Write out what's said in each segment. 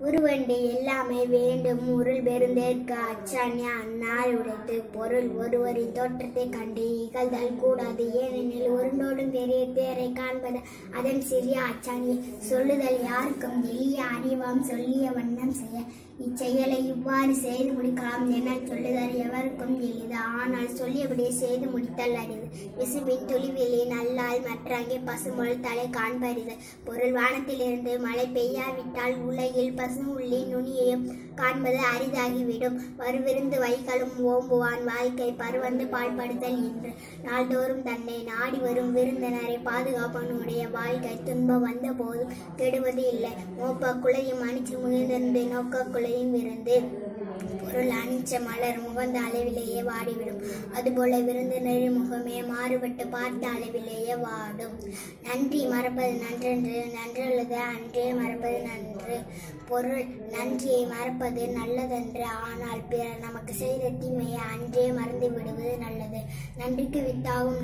உருவண்டி எல்லாமே வேண்டும். உருள் பெருந்தேற்க அச்சாணி அந்நாள் உடைத்து பொருள் ஒருவரின் தோற்றத்தை கண்டு இகழ்தல் கூடாது. ஏனெனில் உருண்டோடும் பெரிய தேரை காண்பது அதன் சிறிய அச்சாணி சொல்லுதல் யாருக்கும் எளிய அறிவாம் சொல்லிய வண்ணம் செய்ய இச்செயலை இவ்வாறு செய்து முடிக்கலாம் என சொல்லுதல் எவருக்கும் எளிது. ஆனால் சொல்லியபடியே செய்து முடித்தல் அறிவு விசுபின் துளிவிலே நல்லால் மற்றாங்கே பசுமொழி தலை காண்பறிது பொருள் வானத்திலிருந்து மழை பெய்யாவிட்டால் உலகில் பசு உள்ளே நுனியையும் காண்பது அரிதாகிவிடும். வருவிருந்து வைகளும் ஓம்புவான் வாழ்க்கை பருவந்து பாழ்படுத்தல் என்று நாள்தோறும் தன்னை நாடி வரும் விருந்தினரை பாதுகாப்பனுடைய வாழ்க்கை துன்பம் வந்த போதும் கெடுவது இல்லை. மோப்ப குலையும் அணிச்சு முகிழ்ந்திருந்து நோக்க குலையும் விருந்து. பொருள் அணிச்ச மலர் முகந்த அளவிலேயே வாடிவிடும். அதுபோல விருந்தினரின் முகமே மாறுபட்டு பார்த்த அளவிலேயே வாடும். நன்றி மறப்பது நன்றென்று நன்றல்லது அன்றே மறப்பது நன்று. பொருள் நன்றியை மறப்பது நல்லதன்று ஆனால் பிறர் நமக்கு செய்த தீமையை அன்றே மறந்து விடுவது நல்லது. நன்றிக்கு வித்தாகும்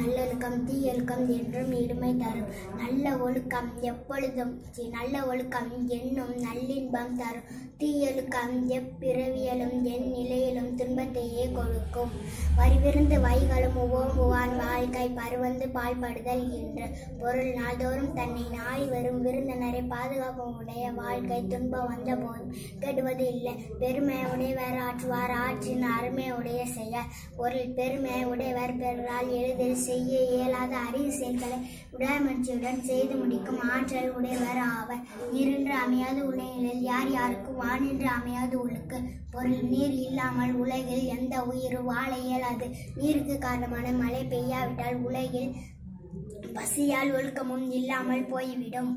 நல்லொழுக்கம் என்றும் இடுமை தரும். நல்ல ஒழுக்கம் எப்பொழுதும் நல்ல ஒழுக்கம் என்னும் நல்லின்பம் தரும். தீயொழுக்கம் எப்பிறவியலும் என் நிலையிலும் துன்பத்தையே கொடுக்கும். வரிவிருந்து வைகளும் உவோம்புவான் வாழ்க்கை பருவந்து பாழ்படுதல் என்று பொருள். நாள்தோறும் தன்னை நாடி வரும் விருந்தினரை பாதுகாப்பவனுடைய வாழ்க்கை துன்பம் வந்த போதும் கெடுவது இல்லை. பெருமை உடையவர் ஆற்றுவார் ஆற்றின் அருமை உடைய செயல். பொருள் பெருமை உடையவர் பெறால் எளிதில் செய்ய இயலாத அரிய செயல்களை உடாமட்சியுடன் செய்து முடிக்கும் ஆற்றல் உடையவர் ஆவர். நீரென்று அமையாது உலகில் யார் யாருக்கு வானென்று அமையாது உழுக்கு பொருள் நீர் இல்லாமல் உலகில் எந்த உயிரும் வாழ இயலாது. நீருக்கு காரணமான மழை பெய்யாவிட்டால் உலகில் பசியால் ஒழுக்கமும் இல்லாமல் போய்விடும்.